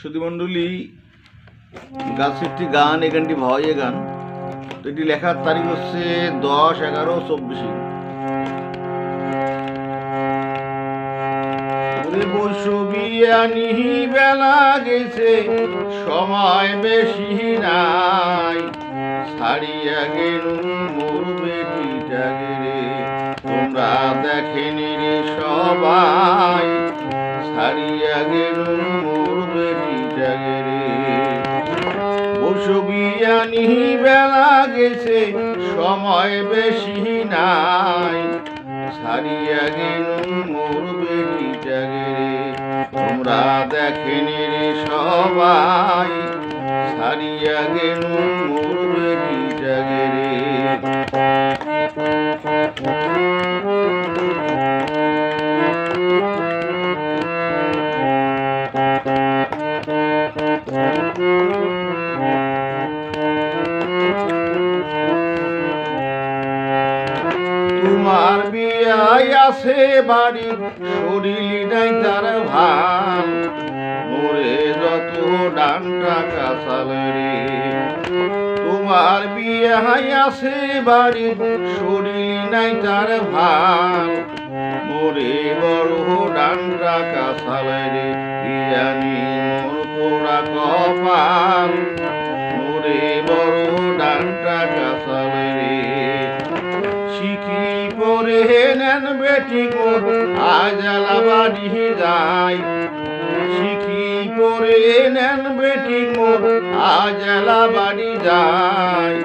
সুধীমণ্ডলী গাছের একটি গান, এই গানটি ভাওয়াইয়ে গান। তো এটি লেখার তারিখ হচ্ছে দশ এগারো চব্বিশে। ওরে বসবিয়ানি বেলা গেছে, সময় বেশি নাই। ছাড়িয়া গেল মোর বেটিটাকে রে, তোমরা দেখেনি রে সবাই। বসবিয়ানি বেলা গেছে, সময় বেশি নাই। সারিয়া গেল মোর বেটি রে তোমরা দেখেনি রে সবাই। সারিয়া গেল মোর আছে বাড়ি শরীর নাই তার ভান। মোরে যত ডান্ডা কাসাল রে। তোমার বিয়াই আছে বাড়ি শরীর নাই তার ভান। মোরে বড় ডান্ডা কাসাল রে জানি নেন বেটি মোর আজালা বাড়ি যাই। শিখি পরে নেন বেটি মোর আজালা বাড়ি যাই।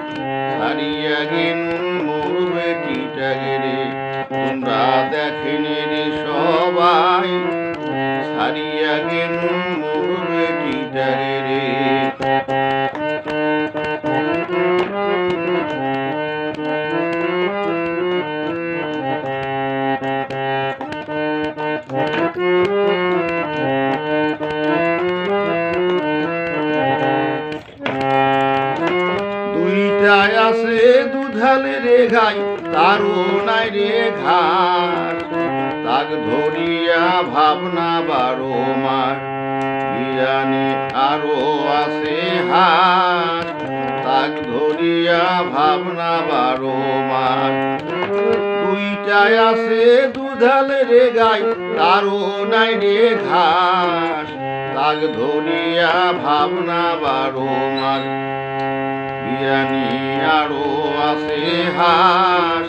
হারিয়া গেন মোর বেটিটাকে রে তোমরা দেখেনি রে সবাই। হারিয়া গেন মোর বেটিটাকে রে দুইটায় আছে দুধালে রে ঘাই তারও নাই রে ঘাস তাক ধরিয়া ভাবনা বারো মাস বিয়ানি আরও আছে হাস তাক ধরিয়া ভাবনা বারো মাস দুইটায় আছে দুধালে রে গাই, তারও নাই রে ঘাস তাক ধরিয়া ভাবনা বারো মাস বিয়ানি আরও আছে হাস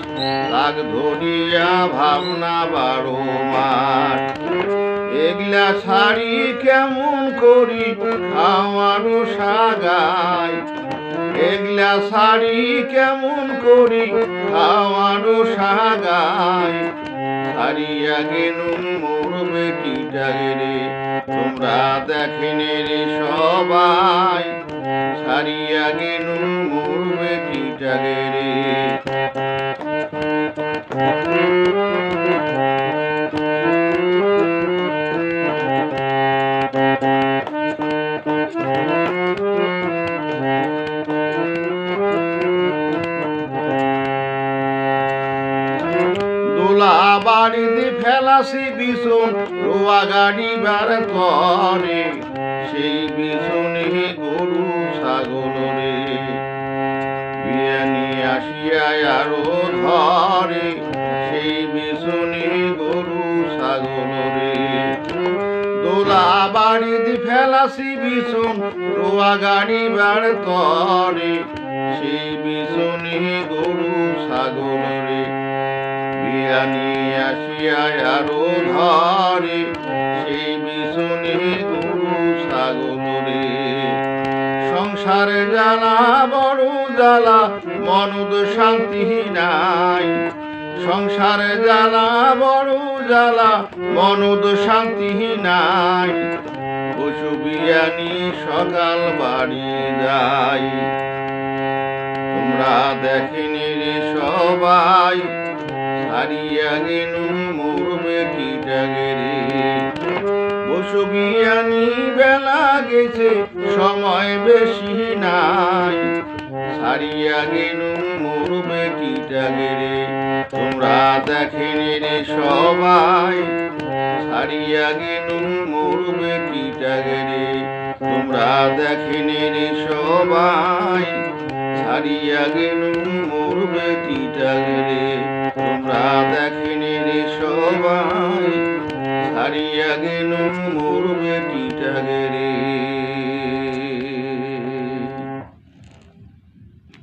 লাগ ধরিয়া ভাবনা বারো মাস। এগলা শাড়ি কেমন করি খাওয়ানো সাগাই এগলা শাড়ি কেমন করি খাওয়ানো সাগাই হারিয়া গেলুম মোর বেটিটাকে রে? তোমরা দেখেনি রে সবাই। ছাড়িয়া গেলুম মোর দোলা বাড়িতে ফেলাসি বিছুন রোয়া গাড়ি বার করে, সেই বিছুনে গরু ছাগল রে। বিয়ানি আসিয়া আরও ধরে সেই বিছুনে গরু ছাগল রে। দোলা বাড়িতে ফেলাসি বিছুন রোয়া গাড়ি বার করে, সেই বিছুনে গরু ছাগল রে। আসিয়া আরও ধরে সেই বিছনে গরু ছাগল রে সংসারে জ্বালা, বড় জ্বালা, মনদ শান্তি নাই। সংসারে জ্বালা, বড় জ্বালা, মনদ শান্তি নাই। পশু বিয়ানি সকাল বাড়ি যাই তোমরা দেখেনি রে সবাই হারিয়া গেল মোর বেটিটাকে রে বসবিয়ানি বেলা গেছে, সময় বেশি নাই। হারিয়া গেল মোর বেটিটাকে রে তোমরা দেখেনি রে সবাই। হারিয়া গেল মোর বেটিটাকে রে তোমরা দেখিনি রে সবাই। ছাড়িয়া গেল মোর বেটিটাকে রে রে সবাই ছাড়িয়া গেল মোর বেটিটাকে